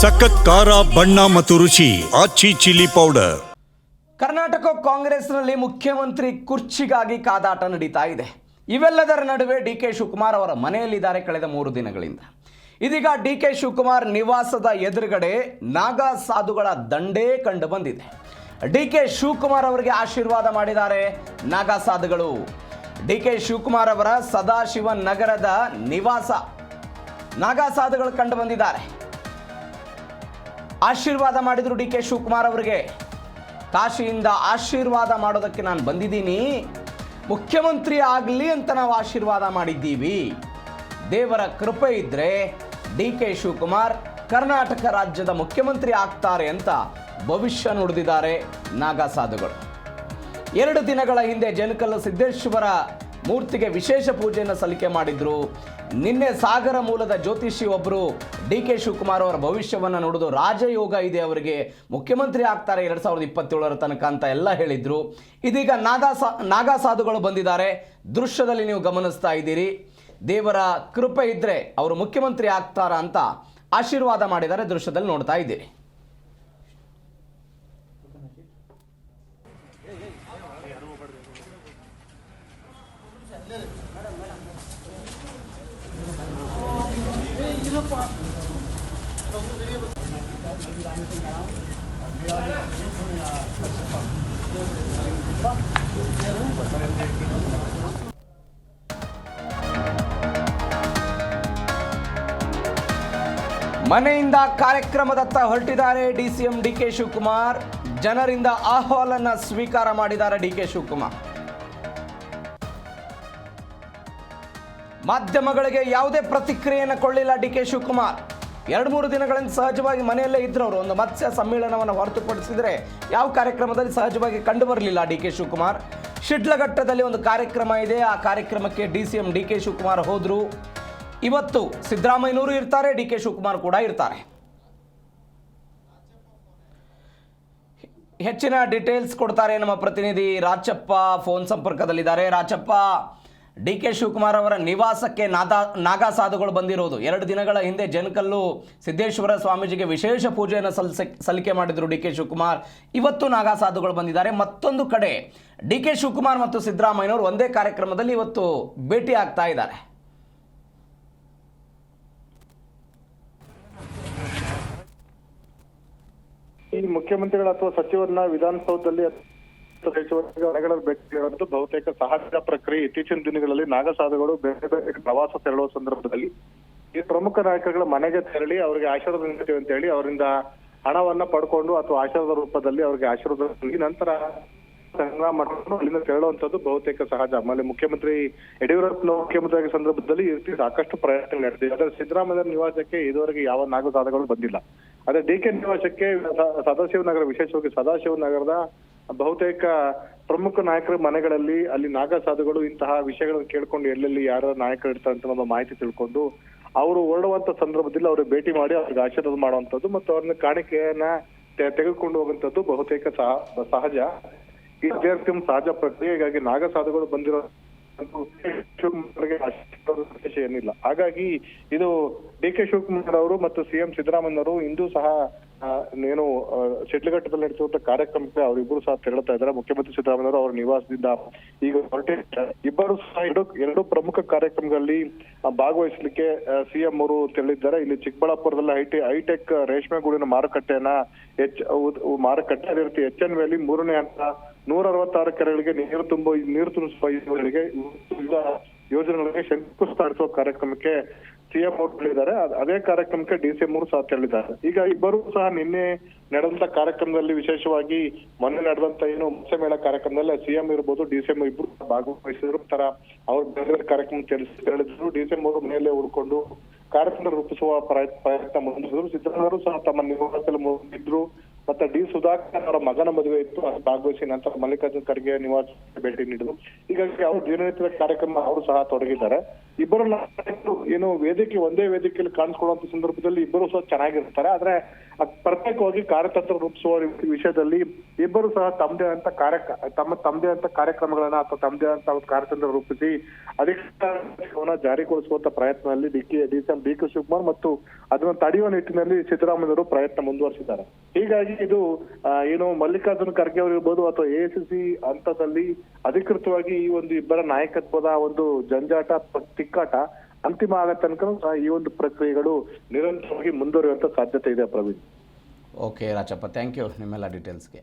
ಸಖತ್ ಖಾರ, ಬಣ್ಣ ಮತ್ತು ರುಚಿ, ಆಚಿ ಚಿಲ್ಲಿ ಪೌಡರ್. ಕರ್ನಾಟಕ ಕಾಂಗ್ರೆಸ್ನಲ್ಲಿ ಮುಖ್ಯಮಂತ್ರಿ ಕುರ್ಚಿಗಾಗಿ ಕಾದಾಟ ನಡೀತಾ ಇದೆ. ಇವೆಲ್ಲದರ ನಡುವೆ ಡಿ ಕೆ ಶಿವಕುಮಾರ್ ಅವರ ಮನೆಯಲ್ಲಿದ್ದಾರೆ ಕಳೆದ ಮೂರು ದಿನಗಳಿಂದ. ಇದೀಗ ಡಿ ಕೆ ಶಿವಕುಮಾರ್ ನಿವಾಸದ ಎದುರುಗಡೆ ನಾಗಾ ಸಾಧುಗಳ ದಂಡೇ ಕಂಡು ಬಂದಿದೆ. ಡಿ ಕೆ ಶಿವಕುಮಾರ್ ಅವರಿಗೆ ಆಶೀರ್ವಾದ ಮಾಡಿದ್ದಾರೆ ನಾಗಾ ಸಾಧುಗಳು. ಡಿ ಕೆ ಶಿವಕುಮಾರ್ ಅವರ ಸದಾಶಿವ ನಗರದ ನಿವಾಸ ನಾಗಾ ಸಾಧುಗಳು ಕಂಡು ಬಂದಿದ್ದಾರೆ. ಆಶೀರ್ವಾದ ಮಾಡಿದರು ಡಿ ಕೆ ಶಿವಕುಮಾರ್ ಅವರಿಗೆ. ಕಾಶಿಯಿಂದ ಆಶೀರ್ವಾದ ಮಾಡೋದಕ್ಕೆ ನಾನು ಬಂದಿದ್ದೀನಿ. ಮುಖ್ಯಮಂತ್ರಿ ಆಗಲಿ ಅಂತ ನಾವು ಆಶೀರ್ವಾದ ಮಾಡಿದ್ದೀವಿ. ದೇವರ ಕೃಪೆ ಇದ್ದರೆ ಡಿ ಕೆ ಶಿವಕುಮಾರ್ ಕರ್ನಾಟಕ ರಾಜ್ಯದ ಮುಖ್ಯಮಂತ್ರಿ ಆಗ್ತಾರೆ ಅಂತ ಭವಿಷ್ಯ ನುಡಿದಿದ್ದಾರೆ ನಾಗಾ ಸಾಧುಗಳು ಎರಡು ದಿನಗಳ ಹಿಂದೆ ಜನಕಲ್ಲು ಸಿದ್ದೇಶ್ವರ ಮೂರ್ತಿಗೆ ವಿಶೇಷ ಪೂಜೆಯನ್ನು ಸಲ್ಲಿಕೆ ಮಾಡಿದ್ರು. ನಿನ್ನೆ ಸಾಗರ ಮೂಲದ ಜ್ಯೋತಿಷಿ ಒಬ್ಬರು ಡಿ ಕೆ ಶಿವಕುಮಾರ್ ಅವರ ಭವಿಷ್ಯವನ್ನು ನೋಡೋದು ರಾಜಯೋಗ ಇದೆ ಅವರಿಗೆ. ಮುಖ್ಯಮಂತ್ರಿ ಆಗ್ತಾರೆ ಎರಡು ಸಾವಿರದ ಇಪ್ಪತ್ತೇಳರ ತನಕ ಅಂತ ಎಲ್ಲ ಹೇಳಿದ್ರು. ಇದೀಗ ನಾಗಾ ಸಾ, ನಾಗಾ ಬಂದಿದ್ದಾರೆ. ದೃಶ್ಯದಲ್ಲಿ ನೀವು ಗಮನಿಸ್ತಾ ಇದ್ದೀರಿ. ದೇವರ ಕೃಪೆ ಇದ್ದರೆ ಅವರು ಮುಖ್ಯಮಂತ್ರಿ ಆಗ್ತಾರ ಅಂತ ಆಶೀರ್ವಾದ ಮಾಡಿದ್ದಾರೆ ದೃಶ್ಯದಲ್ಲಿ ನೋಡ್ತಾ ಇದ್ದೀರಿ. ಮನೆಯಿಂದ ಕಾರ್ಯಕ್ರಮದತ್ತ ಹೊರಟಿದ್ದಾರೆ D C D K Shivakumar. ಜನರಿಂದ ಆಹ್ವಾನನ್ನ ಸ್ವೀಕಾರ ಮಾಡಿದ್ದಾರೆ ಡಿ ಕೆ ಶಿವಕುಮಾರ್. ಮಾಧ್ಯಮಗಳಿಗೆ ಯಾವುದೇ ಪ್ರತಿಕ್ರಿಯೆಯನ್ನು ಕೊಳ್ಳಿಲ್ಲ ಡಿ ಕೆ ಶಿವಕುಮಾರ್. ಎರಡು ಮೂರು ದಿನಗಳಿಂದ ಸಹಜವಾಗಿ ಮನೆಯಲ್ಲೇ ಇದ್ರು ಅವರು ಒಂದು ಮತ್ಸ್ಯ ಸಮ್ಮೇಳನವನ್ನು ಹೊರತುಪಡಿಸಿದರೆ ಯಾವ ಕಾರ್ಯಕ್ರಮದಲ್ಲಿ ಸಹಜವಾಗಿ ಕಂಡು ಬರಲಿಲ್ಲ ಡಿ ಕೆ ಶಿವಕುಮಾರ್? ಶಿಡ್ಲಘಟ್ಟದಲ್ಲಿ ಒಂದು ಕಾರ್ಯಕ್ರಮ ಇದೆ. ಆ ಕಾರ್ಯಕ್ರಮಕ್ಕೆ D C M D K Shivakumar ಹೋದರು. ಇವತ್ತು ಸಿದ್ದರಾಮಯ್ಯನವರು ಇರ್ತಾರೆ, ಡಿ ಕೆ ಶಿವಕುಮಾರ್ ಕೂಡ ಇರ್ತಾರೆ. ಹೆಚ್ಚಿನ ಡೀಟೇಲ್ಸ್ ಕೊಡ್ತಾರೆ ನಮ್ಮ ಪ್ರತಿನಿಧಿ ರಾಚಪ್ಪ ಫೋನ್ ಸಂಪರ್ಕದಲ್ಲಿದ್ದಾರೆ. ರಾಚಪ್ಪ ಡಿ ಕೆ ಶಿವಕುಮಾರ್ ಅವರ ನಿವಾಸಕ್ಕೆ ನಾದಾ ನಾಗಾ ಸಾಧುಗಳು ಬಂದಿರೋದು. ಎರಡು ದಿನಗಳ ಹಿಂದೆ ಜನಕಲ್ಲು ಸಿದ್ದೇಶ್ವರ ಸ್ವಾಮೀಜಿಗೆ ವಿಶೇಷ ಪೂಜೆಯನ್ನು ಸಲ್ಲಿಕೆ ಮಾಡಿದರು ಡಿ ಕೆ ಶಿವಕುಮಾರ್. ಇವತ್ತು ನಾಗಾ ಸಾಧುಗಳು ಬಂದಿದ್ದಾರೆ. ಮತ್ತೊಂದು ಕಡೆ ಡಿ ಕೆ ಶಿವಕುಮಾರ್ ಮತ್ತು ಸಿದ್ದರಾಮಯ್ಯನವರು ಒಂದೇ ಕಾರ್ಯಕ್ರಮದಲ್ಲಿ ಇವತ್ತು ಭೇಟಿ ಆಗ್ತಾ ಇದ್ದಾರೆ. ಈ ಮುಖ್ಯಮಂತ್ರಿಗಳ ಅಥವಾ ಸಚಿವರನ್ನ ವಿಧಾನಸೌಧದಲ್ಲಿ ಭೇಟಿ ಬಹುತೇಕ ಸಹಜ ಪ್ರಕ್ರಿಯೆ. ಇತ್ತೀಚಿನ ದಿನಗಳಲ್ಲಿ ನಾಗಸಾಧುಗಳು ಬೇರೆ ಬೇರೆ ಪ್ರವಾಸ ತೆರಳುವ ಸಂದರ್ಭದಲ್ಲಿ ಈ ಪ್ರಮುಖ ನಾಯಕರುಗಳ ಮನೆಗೆ ತೆರಳಿ ಅವರಿಗೆ ಆಶೀರ್ವಾದ ನೀಡ್ತೀವಿ ಅಂತ ಹೇಳಿ ಅವರಿಂದ ಹಣವನ್ನ ಪಡ್ಕೊಂಡು ಅಥವಾ ಆಶೀರ್ವಾದ ರೂಪದಲ್ಲಿ ಅವರಿಗೆ ಆಶೀರ್ವಾದ ನೀಡಿ ನಂತರ ಸಂಗ್ರಹ ಮಾಡ್ಕೊಂಡು ಅಲ್ಲಿಂದ ತೆರಳುವಂತದ್ದು ಬಹುತೇಕ ಸಹಜ. ಆಮೇಲೆ ಮುಖ್ಯಮಂತ್ರಿ ಯಡಿಯೂರಪ್ಪ ಮುಖ್ಯಮಂತ್ರಿ ಆಗಿದ್ದ ಸಂದರ್ಭದಲ್ಲಿ ಈ ರೀತಿ ಸಾಕಷ್ಟು ಪ್ರಯತ್ನ ನಡೆದಿದೆ. ಆದರೆ ಸಿದ್ದರಾಮಯ್ಯ ನಿವಾಸಕ್ಕೆ ಇದುವರೆಗೆ ಯಾವ ನಾಗಸಾಧಗಳು ಬಂದಿಲ್ಲ. ಅದೇ ಡಿ ಕೆ ನಿವಾಸಕ್ಕೆ ಸದಾಶಿವನಗರ, ವಿಶೇಷವಾಗಿ ಸದಾಶಿವನಗರದ ಬಹುತೇಕ ಪ್ರಮುಖ ನಾಯಕರ ಮನೆಗಳಲ್ಲಿ ಅಲ್ಲಿ ನಾಗಸಾಧುಗಳು ಇಂತಹ ವಿಷಯಗಳನ್ನು ಕೇಳ್ಕೊಂಡು ಎಲ್ಲೆಲ್ಲಿ ಯಾರ ನಾಯಕರು ಇರ್ತಾರೆ ಅಂತ ನಮ್ಮ ಮಾಹಿತಿ ತಿಳ್ಕೊಂಡು ಅವರು ಹೊರಡುವಂತ ಸಂದರ್ಭದಲ್ಲಿ ಅವ್ರಿಗೆ ಭೇಟಿ ಮಾಡಿ ಅವ್ರಿಗೆ ಆಶೀರ್ವಾದ ಮಾಡುವಂತದ್ದು ಮತ್ತು ಅವ್ರನ್ನ ಕಾಣಿಕೆಯನ್ನ ತೆಗೆದುಕೊಂಡು ಹೋಗುವಂಥದ್ದು ಬಹುತೇಕ ಸಹ- ಸಹಜ. ಈ ಅತ್ಯಂತ ಸಹಜ ಪ್ರಕ್ರಿಯೆ. ಹೀಗಾಗಿ ನಾಗಾ ಸಾಧುಗಳು ಬಂದಿರೋ ವಿಶೇಷ ಏನಿಲ್ಲ. ಹಾಗಾಗಿ ಇದು ಡಿ ಕೆ ಶಿವಕುಮಾರ್ ಅವರು ಮತ್ತು ಸಿಎಂ ಸಿದ್ದರಾಮಯ್ಯನವರು ಇಂದು ಸಹ ಏನು ಶಿಡ್ಲಘಟ್ಟದಲ್ಲಿ ನಡೆಸುವಂತ ಕಾರ್ಯಕ್ರಮಕ್ಕೆ ಅವರಿಬ್ಬರು ಸಹ ತೆರಳುತ್ತಾ ಇದ್ದಾರೆ. ಮುಖ್ಯಮಂತ್ರಿ ಸಿದ್ದರಾಮಯ್ಯನವರು ಅವರ ನಿವಾಸದಿಂದ ಈಗ ಇಬ್ಬರು ಸಹ ಎರಡು ಎರಡು ಪ್ರಮುಖ ಕಾರ್ಯಕ್ರಮಗಳಲ್ಲಿ ಭಾಗವಹಿಸಲಿಕ್ಕೆ ಸಿಎಂ ಅವರು ತೆರಳಿದ್ದಾರೆ. ಇಲ್ಲಿ ಚಿಕ್ಕಬಳ್ಳಾಪುರದಲ್ಲಿ ಐಟಿ ಹೈಟೆಕ್ ರೇಷ್ಮೆ ಗೂಡಿನ ಮಾರುಕಟ್ಟೆಯನ್ನ ಎಚ್ ಮಾರುಕಟ್ಟೆ. ಅದೇ ರೀತಿ ಎಚ್ ಎನ್ ವ್ಯಾಲಿ ಮೂರನೇ ಹಂತ ನೂರ ಅರವತ್ತಾರು ಕೆರೆಗಳಿಗೆ ನೀರು ತುಂಬ, ನೀರು ತುಂಬಿಸುವ ಯೋಜನೆಗಳಿಗೆ ಯೋಜನೆಗಳಿಗೆ ಶಂಕುಸ್ಥಾಪಿಸುವ ಕಾರ್ಯಕ್ರಮಕ್ಕೆ ಸಿಎಂ ಅವರು ಹೇಳಿದ್ದಾರೆ ಅದ್- ಕಾರ್ಯಕ್ರಮಕ್ಕೆ ಡಿ ಸಿ ಎಂ ಅವರು ಸಹ ತೆರಳಿದ್ದಾರೆ. ಈಗ ಇಬ್ಬರು ಸಹ ನಿನ್ನೆ ನಡೆದಂತ ಕಾರ್ಯಕ್ರಮದಲ್ಲಿ ವಿಶೇಷವಾಗಿ ಮೊನ್ನೆ ನಡೆದಂತ ಏನು ಮೇಳ ಕಾರ್ಯಕ್ರಮದಲ್ಲಿ ಸಿಎಂ ಇರ್ಬೋದು, ಡಿ ಸಿ ಎಂ ಇಬ್ರು ಭಾಗವಹಿಸಿದ್ರು. ತರ ಅವ್ರು ಬೇರೆ ಬೇರೆ ಕಾರ್ಯಕ್ರಮ ತೆರಳಿದ್ರು. ಡಿ ಸಿ ಎಂ ಅವರು ಮೇಲೆ ಉಳ್ಕೊಂಡು ಕಾರ್ಯಕ್ರಮ ರೂಪಿಸುವ ಪ್ರಯತ್ನ ಮುಂದುವರೆದ್ರು ಸಿದ್ದರಾಮಯ್ಯರು ಸಹ ತಮ್ಮ ನಿವಾಸದಲ್ಲಿ ಮುಂದಿದ್ರು ಮತ್ತೆ ಡಿ ಸುಧಾಕರ್ ಅವರ ಮಗನ ಮದುವೆ ಇತ್ತು. ಅದು ಭಾಗವಹಿಸಿ ನಂತರ ಮಲ್ಲಿಕಾರ್ಜುನ್ ಖರ್ಗೆ ನಿವಾಸ ಭೇಟಿ ನೀಡಿದ್ರು. ಹೀಗಾಗಿ ಅವರು ದಿನನಿತ್ಯದ ಕಾರ್ಯಕ್ರಮ ಅವರು ಸಹ ತೊಡಗಿದ್ದಾರೆ. ಇಬ್ಬರು ಏನು ವೇದಿಕೆ ಒಂದೇ ವೇದಿಕೆಯಲ್ಲಿ ಕಾಣಿಸ್ಕೊಳ್ಳುವಂತ ಸಂದರ್ಭದಲ್ಲಿ ಇಬ್ಬರು ಸಹ ಚೆನ್ನಾಗಿರ್ತಾರೆ. ಆದ್ರೆ ಪ್ರತ್ಯೇಕವಾಗಿ ಕಾರ್ಯತಂತ್ರ ರೂಪಿಸುವ ವಿಷಯದಲ್ಲಿ ಇಬ್ಬರು ಸಹ ತಮ್ಮದೇ ಅಂತ ಕಾರ್ಯ ತಮ್ಮ ತಮ್ಮದೇ ಅಂತ ಕಾರ್ಯಕ್ರಮಗಳನ್ನ ಅಥವಾ ತಮ್ಮದೇ ಅಂತ ಒಂದು ಕಾರ್ಯತಂತ್ರ ರೂಪಿಸಿ ಅಧಿಕಾರವನ್ನ ಜಾರಿಗೊಳಿಸುವಂತ ಪ್ರಯತ್ನದಲ್ಲಿ D K, D C D K Shivakumar ಮತ್ತು ಅದನ್ನು ತಡೆಯುವ ನಿಟ್ಟಿನಲ್ಲಿ ಸಿದ್ದರಾಮಯ್ಯವರು ಪ್ರಯತ್ನ ಮುಂದುವರಿಸಿದ್ದಾರೆ. ಹೀಗಾಗಿ ಇದು ಏನು ಮಲ್ಲಿಕಾರ್ಜುನ ಖರ್ಗೆ ಅವರು ಅಥವಾ ಸಿ ಹಂತದಲ್ಲಿ ಅಧಿಕೃತವಾಗಿ ಈ ಒಂದು ಇಬ್ಬರ ನಾಯಕತ್ವದ ಒಂದು ಜಂಜಾಟ ತಿಕ್ಕಾಟ ಅಂತಿಮ ಆಗ ತನಕ ಈ ಒಂದು ಪ್ರಕ್ರಿಯೆಗಳು ನಿರಂತರವಾಗಿ ಮುಂದುವರಿಯುವಂತ ಸಾಧ್ಯತೆ ಇದೆ Praveen. Okay Rajappa thank you ನಿಮ್ಮೆಲ್ಲ ಡೀಟೇಲ್ಸ್ಗೆ